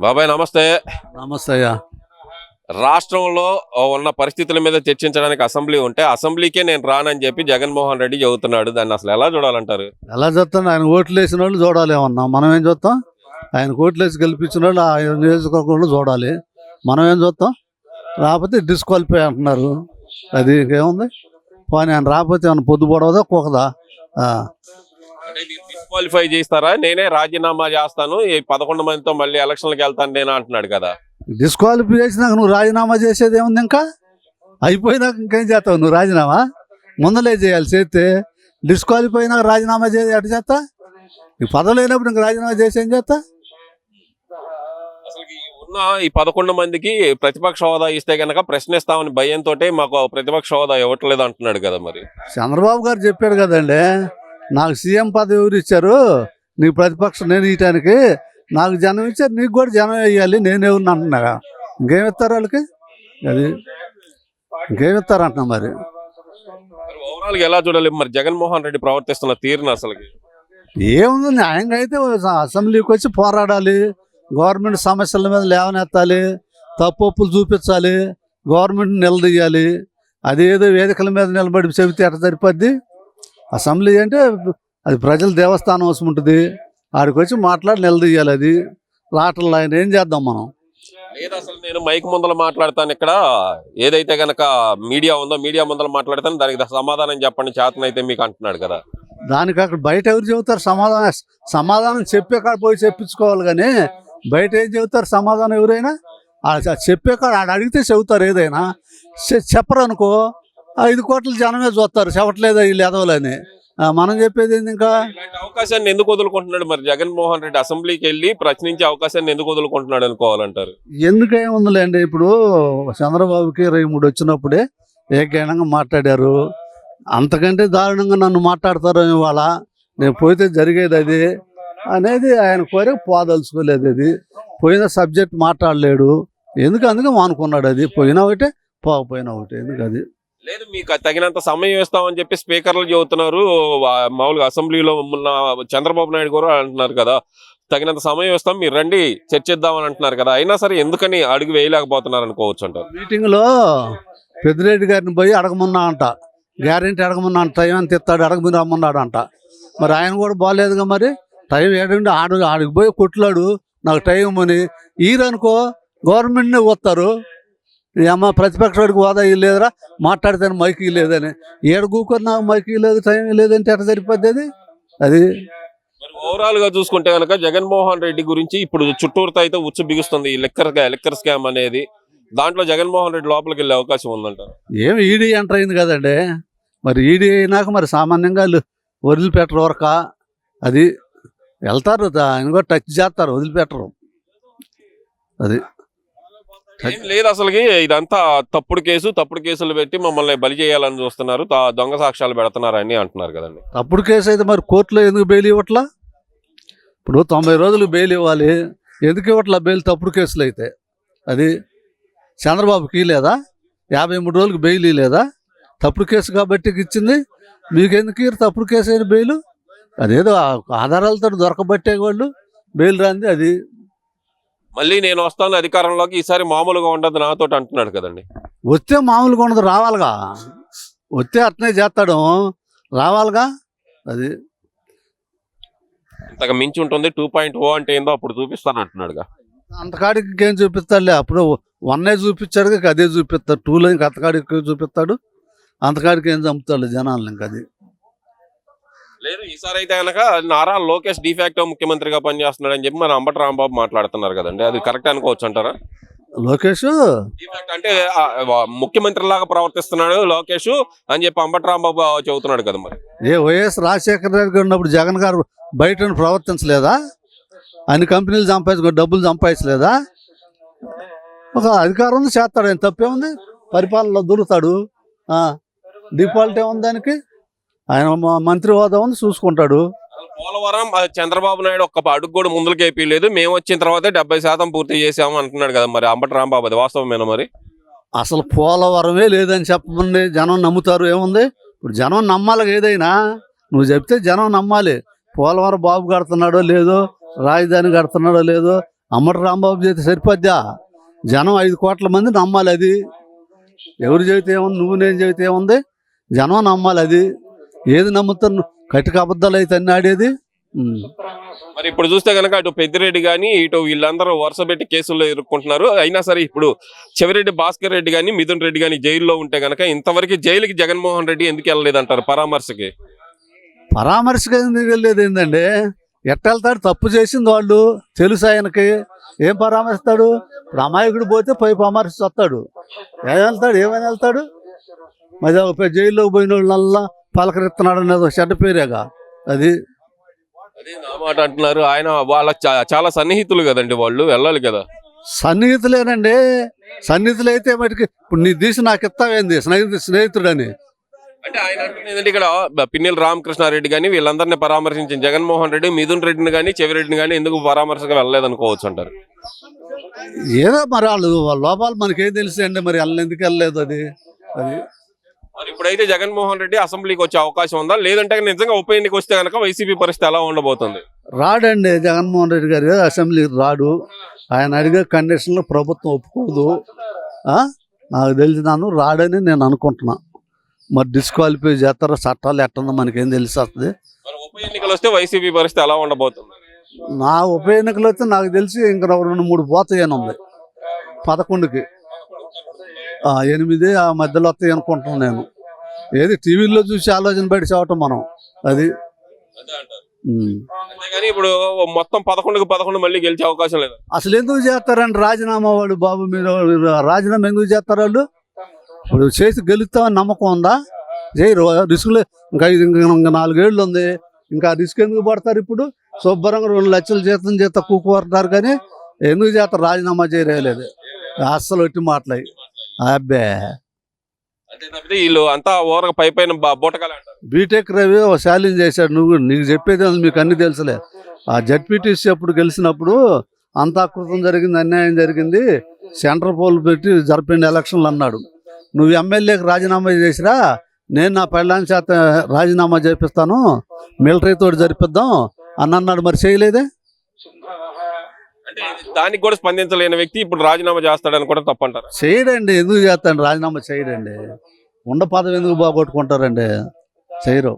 బాబాయ్ నమస్తే. నమస్తే అయ్యా. రాష్ట్రంలో ఉన్న పరిస్థితుల మీద చర్చించడానికి అసెంబ్లీ ఉంటే అసెంబ్లీకే నేను రానని చెప్పి జగన్మోహన్ రెడ్డి చెబుతున్నాడు. దాన్ని అసలు ఎలా చూడాలంటారు? ఎలా చూస్తాను? ఆయన ఓట్లు వేసిన వాళ్ళు చూడాలి ఏమన్నా. మనం ఏం చూస్తాం? ఆయన ఓట్లు వేసి గెలిపించిన వాళ్ళు ఆయన నియోజకవర్గంలో చూడాలి. మనం ఏం చూస్తాం? రాకపోతే డిస్క్వాలిఫై అంటున్నారు. అది ఇంకేముంది పోనీ ఆయన రాకపోతే ఏమన్నా పొద్దు పొడవదా ఆ. అంటే డిస్క్వాలిఫై చేస్తారా? నేనే రాజీనామా చేస్తాను. ఈ పదకొండు మందితో మళ్ళీ ఎలక్షన్లకు వెళ్తాను నేను అంటున్నాడు కదా. డిస్క్వాలిఫై చేసినాక నువ్వు రాజీనామా చేసేది ఏముంది ఇంకా? అయిపోయినాక ఇంకేం చేస్తావు నువ్వు రాజీనామా? ముందలే చేయాలి చేస్తే. డిస్క్వాలిఫై అయినాక రాజీనామా చేసి ఎటు చేస్తా? ఈ పదవి లేనప్పుడు ఇంక రాజీనామా చేసి ఏం చేస్తా? ఉన్న ఈ పదకొండు మందికి ప్రతిపక్ష హోదా ఇస్తే గనక ప్రశ్నిస్తామని భయంతో మాకు ప్రతిపక్ష హోదా ఇవ్వట్లేదు అంటున్నాడు కదా మరి. చంద్రబాబు గారు చెప్పాడు కదండి నాకు సీఎం పదవి ఎవరు ఇచ్చారు? నీకు ప్రతిపక్షం నేను ఇయటానికి నాకు జనం ఇచ్చారు నీకు కూడా జనం వేయాలి నేను ఎవరిని అంటున్నా. ఇంకేం ఇస్తారు వాళ్ళకి? అది ఇంకేం ఇస్తారు అంటున్నా మరి? మరి ఓవరాల్గా ఎలా చూడాలి? మరి జగన్మోహన్ రెడ్డి ప్రవర్తిస్తున్న తీరును అసలుకి? ఏముంది? న్యాయంగా అయితే అసెంబ్లీకి వచ్చి పోరాడాలి. గవర్నమెంట్ సమస్యల మీద లేవనెత్తాలి. తప్పులు చూపించాలి. గవర్నమెంట్ నిలదీయాలి. అదేదో వేదికల మీద నిలబడి చెబితే ఎట్ట సరిపోద్ది? అసెంబ్లీ అంటే అది ప్రజల దేవస్థానం అవసరం ఉంటుంది. ఆడికి వచ్చి మాట్లాడి నిలదీయాలి అది. లాటర్లు ఆయన ఏం చేద్దాం మనం? లేదు అసలు నేను మైక్ ముందర మాట్లాడతాను ఇక్కడ. ఏదైతే గనక మీడియా ఉందో మీడియా ముందర మాట్లాడతాను. దానికి సమాధానం చెప్పండి. చేతనైతే మీకు అంటున్నాడు కదా. దానికి అక్కడ బయట ఎవరు చెబుతారు? సమాధానం సమాధానం చెప్పే కాడ పోయి చెప్పించుకోవాలి కానీ బయట ఏం చెబుతారు? సమాధానం ఎవరైనా? చెప్పే కాడ ఆడ అడిగితే చెబుతారు ఏదైనా. చె- చెప్పరు అనుకో ఐదు కోట్ల జనమే చూస్తారు. చెప్పట్లేదు ఎదవలని ఆ, మనం చెప్పేది ఏంది ఇంకా? అవకాశాన్ని ఎందుకు వదులుకుంటున్నాడు మరి జగన్మోహన్ రెడ్డి? అసెంబ్లీకి వెళ్ళి ప్రశ్నించే అవకాశాన్ని ఎందుకు వదులుకుంటున్నాడు అనుకోవాలంటారు? ఎందుకేముందిలేండి ఇప్పుడు చంద్రబాబుకి ఇరవై మూడు వచ్చినప్పుడే ఏకైనంగా మాట్లాడారు. అంతకంటే దారుణంగా నన్ను మాట్లాడతారు ఇవాళ? నేను పోతే జరిగేది అది అనేది ఆయన కోరిక పోదలుచుకోలేదు అది. పోయిన సబ్జెక్ట్ మాట్లాడలేడు. ఎందుకు అందుకే మానుకున్నాడు అది? పోయినా ఒకటే పోకపోయినా ఒకటే. ఎందుకు అది? లేదు మీకు తగినంత సమయం ఇస్తామని చెప్పి స్పీకర్లు చెబుతున్నారు. మామూలుగా అసెంబ్లీలో ఉన్న చంద్రబాబు నాయుడు గారు అంటున్నారు కదా తగినంత సమయం ఇస్తాం మీరు రండి చర్చిద్దామని అంటున్నారు కదా. అయినా సరే ఎందుకని అడుగు వేయలేకపోతున్నారు అనుకోవచ్చు అంటారు. మీటింగ్లో పెద్దిరెడ్డి గారిని పోయి అడగమన్నా అంట. గ్యారెంటీ అడగమన్నా అంట. టైం ఎంత ఇస్తాడు అడగమని రమ్మన్నాడు అంట. మరి ఆయన కూడా బాగాలేదుగా మరి? టైం ఏడండి ఆడు ఆడికి పోయి కొట్లాడు. నాకు టైం అని ఈరనుకో గవర్నమెంట్నే వస్తారు. అమ్మ ప్రతిపక్షాడికి హోదా లేదురా మాట్లాడితే మైక్ లేదని ఏడ కూకొని నాకు మైక్ లేదు టైం లేదంటే ఎట్లా సరిపోద్ది అది? ఓవరాల్గా చూసుకుంటే కనుక జగన్మోహన్ రెడ్డి గురించి ఇప్పుడు చుట్టూరుతో అయితే ఉచ్చు బిగుస్తుంది ఈ లెక్కర్ లెక్కర్ స్కామ్ అనేది. దాంట్లో జగన్మోహన్ రెడ్డి లోపలికి వెళ్ళే అవకాశం ఉందంటారు. ఏమి ఈడీ ఎంటర్ అయింది కదండి. మరి ఈడీ అయినాక మరి సామాన్యంగా వదిలిపెట్టరు వరక అది వెళ్తారు ఆయన కూడా టచ్ చేస్తారు వదిలిపెట్టరు. అది ఏం లేదు అసలుకి ఇదంతా తప్పుడు కేసు తప్పుడు కేసులు పెట్టి మమ్మల్ని బలి చేయాలని చూస్తున్నారు. తా- దొంగ సాక్ష్యాలు పెడుతున్నారు అని అంటున్నారు కదండి. తప్పుడు కేసు అయితే మరి కోర్టులో ఎందుకు బెయిల్ ఇవ్వట్లా? ఇప్పుడు తొంభై రోజులు బెయిల్ ఇవ్వాలి. ఎందుకు ఇవ్వట్లా బెయిల్ తప్పుడు కేసులు అయితే? అది చంద్రబాబుకి లేదా యాభై మూడు రోజులకు బెయిల్ లేదా తప్పుడు కేసు కాబట్టి ఇచ్చింది. మీకెందుకు ఇయ్యరు తప్పుడు కేసు అయిన బెయిల్? అదేదో ఆ- ఆధారాలతో దొరకబట్టే వాళ్ళు బెయిల్ రాంది. అది మళ్ళీ నేను వస్తాను అధికారంలోకి ఈసారి మామూలుగా ఉండదు నాతో అంటున్నాడు కదండి. వస్తే మామూలుగా ఉండదు రావాలిగా. వస్తే అట్నే చేస్తాడు. రావాలిగా? అది. ఇంతకు మించి ఉంటుంది టూ పాయింట్ ఓ అంటే ఏందో అప్పుడు చూపిస్తాను అంటున్నాడుగా. అంతకాడికి ఇంకేం చూపిస్తాడులే అప్పుడు వన్నే చూపించాడు ఇక అదే చూపిస్తాడు. టూలో ఇంకా అంతకాడికి చూపిస్తాడు? అంతకాడికి ఏం చంపుతాడు జనాలు ఇంకా అది. లేదు ఈసారి అయితే కనుక నారా లోకేష్ డిఫాక్టో ముఖ్యమంత్రిగా పనిచేస్తున్నాడు అని చెప్పి మన అంబటి రాంబాబు మాట్లాడుతున్నారు కదండి. అది కరెక్ట్ అనుకోవచ్చు అంటారా లోకేష్ అంటే ముఖ్యమంత్రి లాగా ప్రవర్తిస్తున్నాడు లోకేష్ అని చెప్పి అంబటి రాంబాబు చెబుతున్నాడు కదా మరి. ఏ వైఎస్ రాజశేఖర రెడ్డి గారు ఉన్నప్పుడు జగన్ గారు బయట ప్రవర్తించలేదా? అన్ని కంపెనీలు సంపాదించుకో డబ్బులు సంపాదించలేదా ఒక అధికారం ఉంది చేస్తాడు. ఆయన తప్పే ఉంది? పరిపాలనలో దొరుకుతాడు డిఫాల్ట్ ఏముంది దానికి? ఆయన మ- మంత్రి హోదా ఉంది చూసుకుంటాడు పోలవరం చంద్రబాబు నాయుడు ఒక్క అడుగు కూడా ముందుకు ఏపీలేదు మేము వచ్చిన తర్వాత డెబ్బై శాతం పూర్తి చేసాము అంటున్నాడు కదా మరి అంబటి రాంబాబు అది వాస్తవమేనా మరి? అసలు పోలవరమే లేదని చెప్పమండి. జనం నమ్ముతారు. ఏముంది? ఇప్పుడు జనం నమ్మాలి ఏదైనా. నువ్వు చెప్తే జనం నమ్మాలి. పోలవరం బాబు కడుతున్నాడో లేదో రాజధాని కడుతున్నాడో లేదో అమ్మటి రాంబాబు చేతి సరిపోద్దా? జనం ఐదు కోట్ల మంది నమ్మాలి అది. ఎవరు చెబితే ఏముంది? నువ్వు నేను చెబితే ఏముంది? జనం నమ్మాలి అది. ఏది నమ్ముతాను కటిక అబద్ధాలు అయితే అన్ని ఆడేది. మరి ఇప్పుడు చూస్తే కనుక అటు పెద్దిరెడ్డి గాని ఇటు వీళ్ళందరూ వరుస పెట్టి కేసుల్లో ఎదుర్కొంటున్నారు అయినా సరే ఇప్పుడు చెవిరెడ్డి భాస్కర్ రెడ్డి గాని మిథున్ రెడ్డి గాని జైల్లో ఉంటే గనక ఇంతవరకు జైలుకి జగన్మోహన్ రెడ్డి ఎందుకు వెళ్ళలేదంటారు పరామర్శకి? పరామర్శగా ఎందుకు వెళ్ళేది ఏంటండి ఎట్ట వెళ్తాడు తప్పు చేసింది వాళ్ళు తెలుసు ఆయనకి. ఏం పరామర్శిస్తాడు? ఇప్పుడు అమాయకుడు పోతే పోయి పరామర్శించి వస్తాడు ఏం వెళ్తాడు? ఏమైనా వెళ్తాడు? మరి జైల్లోకి పోయిన వాళ్ళల్లా పలకరిస్తున్నాడు అనేది చెడ్డ పేరేగా. అది అదే నా మాట అంటున్నారు. ఆయన వాళ్ళ చాలా సన్నిహితులు కదండి వాళ్ళు వెళ్ళాలి కదా. సన్నిహితులేనండి. సన్నిహితులు అయితే మటుకి ఇప్పుడు నీ తీసి నాకు ఇస్తావేంది? స్నేహితు స్నేహితుడని. అంటే ఆయన ఏంటంటే ఇక్కడ పిన్నెల రామకృష్ణారెడ్డి గాని వీళ్ళందరినీ పరామర్శించిన జగన్మోహన్ రెడ్డి మిథున్ రెడ్డిని గాని చెవిరెడ్డిని గాని ఎందుకు పరామర్శగా వెళ్ళలేదనుకోవచ్చు అంటారు. ఏదో మరి వాళ్ళు లోపాలు మనకేం తెలుసు అండి మరి వాళ్ళని ఎందుకు వెళ్ళలేదు అది? అది మరి ఇప్పుడైతే జగన్మోహన్ రెడ్డి అసెంబ్లీకి వచ్చే అవకాశం ఉందా? లేదంటే నిజంగా ఉప ఎన్నిక వస్తే కనుక వైసీపీ పరిస్థితి ఎలా ఉండబోతుంది? రాడండి జగన్మోహన్ రెడ్డి గారు అసెంబ్లీకి రాడు. ఆయన అడిగే కండిషన్లు ప్రభుత్వం ఒప్పుకోదు? నాకు తెలిసినాను రాడని నేను అనుకుంటున్నా. మరి డిస్క్వాలిఫై చేస్తారో చట్టాలు ఎట్టుందో మనకేం తెలిసి వస్తుంది మరి ఉప ఎన్నికలు వస్తే వైసీపీ పరిస్థితి ఎలా ఉండబోతుంది? నా ఉప ఎన్నికలు అయితే నాకు తెలిసి ఇంకా రెండు మూడు పోతాయని ఉంది పదకొండుకి. ఎనిమిది ఆ మధ్యలో వస్తాయి అనుకుంటున్నాను నేను. ఏది? టీవీలో చూసి ఆలోచన బయట చావటం మనం. అది. అంతేగాని ఇప్పుడు మొత్తం పదకొండుకి పదకొండు మళ్ళీ గెలిచే అవకాశం లేదు. అసలు ఎందుకు చేస్తారండి రాజీనామా వాళ్ళు బాబు మీరు? రాజీనామా ఎందుకు చేస్తారు వాళ్ళు? ఇప్పుడు చేసి గెలుస్తామని నమ్మకం ఉందా? చేయరు రిస్క్లు ఇంకా ఐదు ఇంకా ఇంకా నాలుగేళ్ళు ఉంది. ఇంకా రిస్క్ ఎందుకు పడతారు ఇప్పుడు? శుభ్రంగా రెండు లక్షల జీతం చేత కూకుపడతారు కానీ ఎందుకు చేస్తారు? రాజీనామా చేయలేదు. అస్సలు ఒట్టి మాటలు. అబ్బే. వీళ్ళు అంతా ఓరక పై పైన బ- బూటకాలే అంటారు. బీటెక్ రవి ఒక ఛాలెంజ్ చేశాడు. నువ్వు నీకు చెప్పేది మీకు అన్ని తెలుసులే. ఆ జడ్పీటీసీ అప్పుడు గెలిచినప్పుడు అంతా కృతం జరిగింది అన్యాయం జరిగింది. సెంటర్ పోల్ పెట్టి జరిపిన ఎలక్షన్లు అన్నాడు. నువ్వు ఎమ్మెల్యేకి రాజీనామా చేసిరా? నేను నా పెళ్ళాన్ని చేత రాజీనామా చేపిస్తాను. మిలిటరీతో జరిపిద్దాం. అని అన్నాడు. మరి చేయలేదే? దానికి కూడా స్పందించలేని వ్యక్తి ఇప్పుడు రాజీనామా చేస్తాడని కూడా తప్పంటారు. చేయడండి ఎందుకు చేస్తాడు రాజీనామా చేయడండి? ఉండ పదవి ఎందుకు బాగొట్టుకుంటారండి? చేయరు.